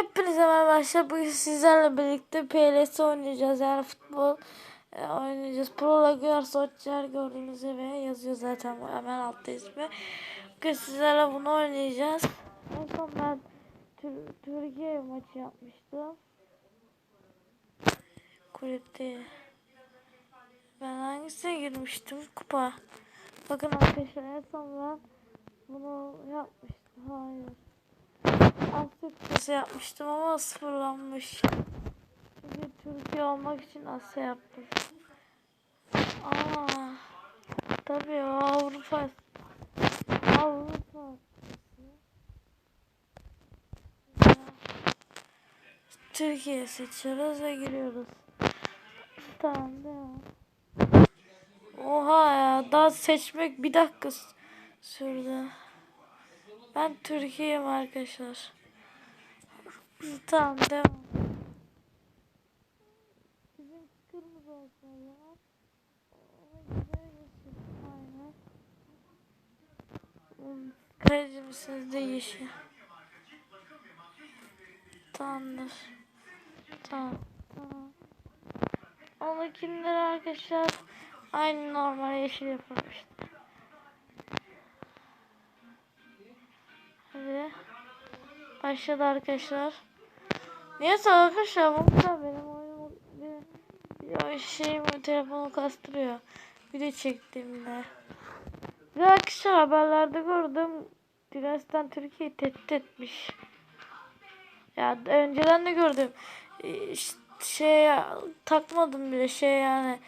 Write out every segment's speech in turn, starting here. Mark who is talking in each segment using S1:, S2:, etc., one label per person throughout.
S1: Hepinize merhaba arkadaşlar. Bugün sizlerle birlikte PLS oynayacağız. Yani futbol e, oynayacağız. Pro Laguar Solskjaer gördüğünüz gibi yazıyor zaten bu hemen altta ismi. Bugün sizlerle bunu oynayacağız. En son ben Tür- Türkiye maçı yapmıştım. Kulüpte. Ben hangisine girmiştim? Kupa. Bakın arkadaşlar en son ben bunu yapmıştım. Hayır. Asya yapmıştım ama sıfırlanmış. Çünkü Türkiye olmak için Asya yaptım. Aa, tabii Avrupa. Avrupa. Türkiye seçiyoruz ve giriyoruz. Tamam devam. Oha ya daha seçmek bir dakika sürdü. Ben Türkiye'yim arkadaşlar. Tamam devam. Bizim kırmızı olsun. Aynen. Hmm, Kalecimsiniz de yeşil. Tamamdır. Tamam. Tamam. Onunkileri arkadaşlar aynı normal yeşil yapalım işte. Hadi. Başladı arkadaşlar. Neyse arkadaşlar bu kadar benim oyunum bir, bir şeyim telefonu kastırıyor. Video çektiğimde. Bir arkadaşlar haberlerde gördüm. Direstan Türkiye'yi tehdit etmiş. Ya önceden de gördüm. Şey takmadım bile şey yani.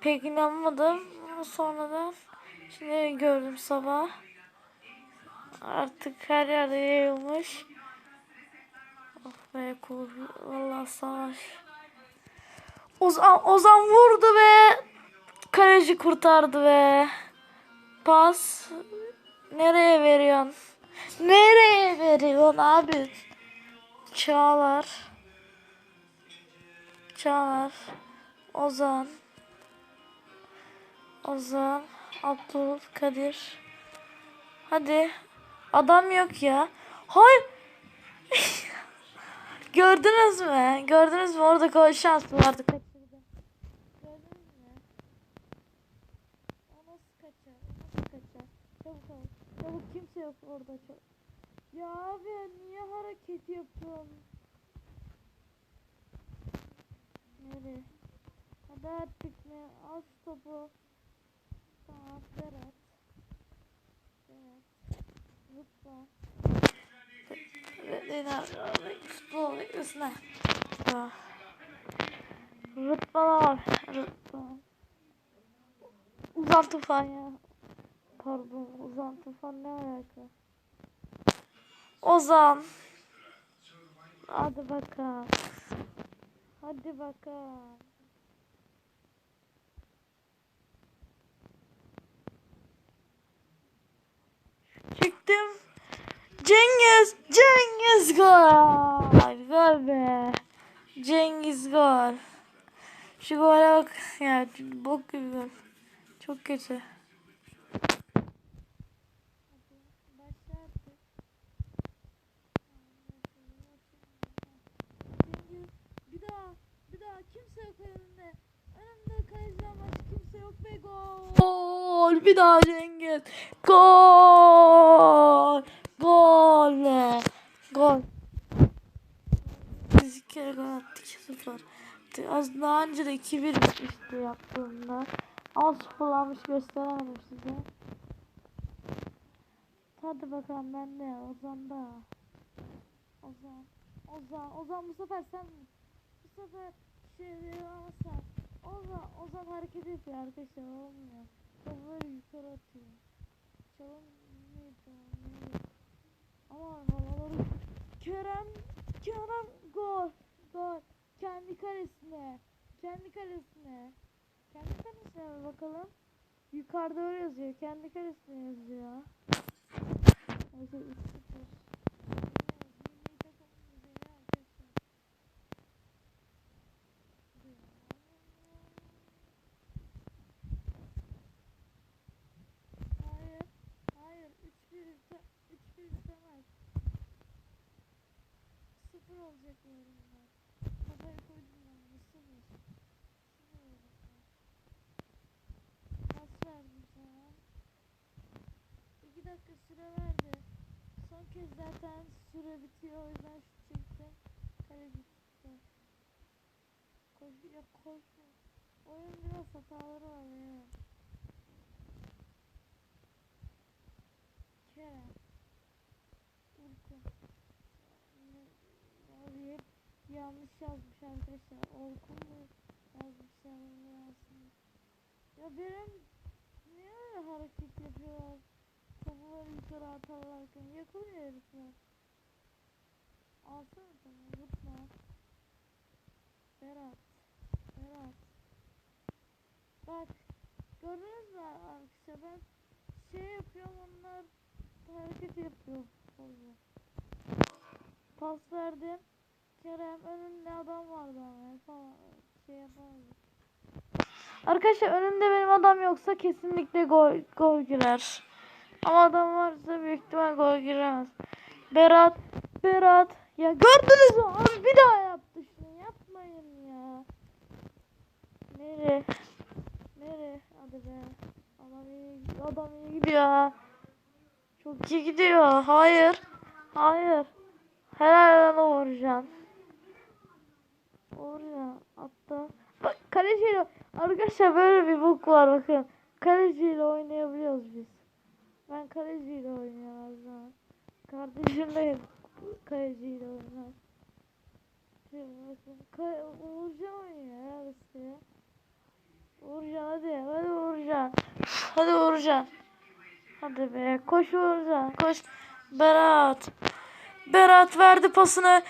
S1: Pek inanmadım. Ama sonradan şimdi gördüm sabah. Artık her yerde yayılmış. Be kul. Valla savaş. Ozan, Ozan vurdu ve kaleci kurtardı ve pas nereye veriyorsun? Nereye veriyorsun abi? Çağlar. Çağlar. Ozan. Ozan. Abdülkadir. Hadi. Adam yok ya. Hayır. Gördünüz mü? Gördünüz mü? Orada gol şansı vardı. Gördünüz mü? O nasıl kaçar? O nasıl kaçar? Kimse yok orada. Ya abi niye hareket yapıyorsun? Nereye? Hadi artık ne? Al topu. Tamam Berat. Berat. Lütfen. Leyla futbol var. Rıtbana. Uzan tufan ya. Pardon uzan tufan ne alaka? Ozan. Hadi bakalım. Hadi bakalım. Cengiz, Cengiz gol. Gol be. Cengiz gol. Şu gole bak. Ya bok gibi gol. Çok kötü. Bir daha Cengiz. Gol. Gol. be. Gol. Biz iki kere gol attık 2-0. Az daha önce de 2-1 bitmişti yaptığımda. Ama sıfırlanmış gösteremedim size. Hadi bakalım ben de Ozan da. Ozan. Ozan. Ozan bu sefer sen bu sefer şey yapamazsan. Ozan. Ozan hareket yapıyor arkadaşlar olmuyor. Böyle yukarı atıyor. Çalım neydi neydi? Ama havaları Kerem Kerem gol gol. Kendi kalesine kendi kalesine. Kendi kalesine mi bakalım? Yukarıda öyle yazıyor kendi kalesine yazıyor. Neyse 3-0 Milli takımın üzeri arkadaşlar. Hayır, hayır. 3-1 bite- 3-1 bitemez. 0 olur. yapıyorum ben. Kafayı koydum ben bunu sıfır. Sıfır öğretmen. Pas verdim sana. İki dakika süre verdi. Son kez zaten süre bitiyor o yüzden şut çektim. Kaleci tuttu. Koş, ya koşma. Oyun biraz hataları var ya. Kerem. Urkun. Ne- Abi hep yanlış yazmış arkadaşlar. Orkun mu yazmışlar onu yazsın. Ya benim niye öyle hareket yapıyorlar? Topuları yukarı atarlarken yakalıyor herifler. Alsana tamam vurma. Berat. Berat. Bak gördünüz mü arkadaşlar ben şey yapıyorum onlar hareket yapıyor. Oluyor. Pas verdim. Kerem önünde adam vardı ama falan şey yapamadım. Arkadaşlar önümde benim adam yoksa kesinlikle gol, gol girer. Ama adam varsa büyük ihtimal gol giremez. Berat, Berat. Ya gördünüz mü? Abi bir daha yaptı şunu. Yapmayın ya. Nereye? Nereye? Hadi be. Adam iyi, adam iyi gidiyor. Çok iyi gidiyor. Hayır. Hayır. Helal ona vuracaksın. Vuracaksın. Attı. Bak kaleciyle arkadaşlar böyle bir bug var bakın. Kaleciyle oynayabiliyoruz biz. Ben kaleciyle oynuyorum her zaman. Kardeşim de kaleciyle oynar. Şöyle bakın. Ka Uğurcan oynuyor ya ya. Uğurcan hadi. Hadi Uğurcan. Hadi Uğurcan. Hadi be. Koş Uğurcan. Koş. Berat. Berat verdi pasını.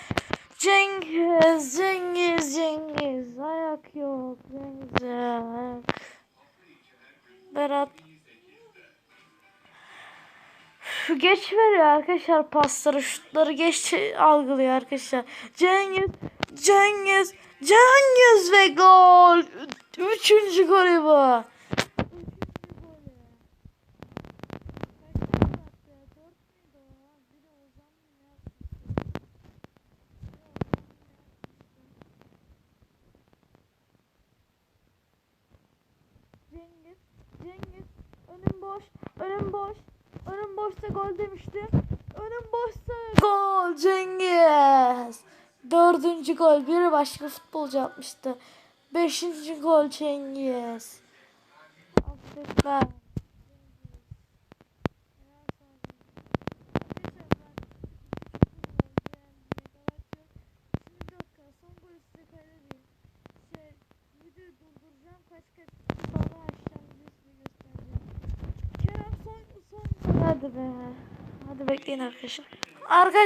S1: Cengiz. Cengiz. Cengiz. Ayak yok. Cengiz. Ayak. Berat Şu geç veriyor arkadaşlar pasları, şutları geç algılıyor arkadaşlar. Cengiz, Cengiz, Cengiz ve gol. Üçüncü golü bu. Cengiz, Cengiz, önüm boş, önüm boş. Boşsa gol demiştim. Önüm boşsa gol Cengiz. Dördüncü gol. Biri başka futbolcu atmıştı. Beşinci gol Cengiz. Affetmem. Şey, videoyu durduracağım kaç kaç sonra açacağım videosunu göstereceğim. Kerem son son Hadi be. Hadi bekleyin arkadaşlar. Arkadaşlar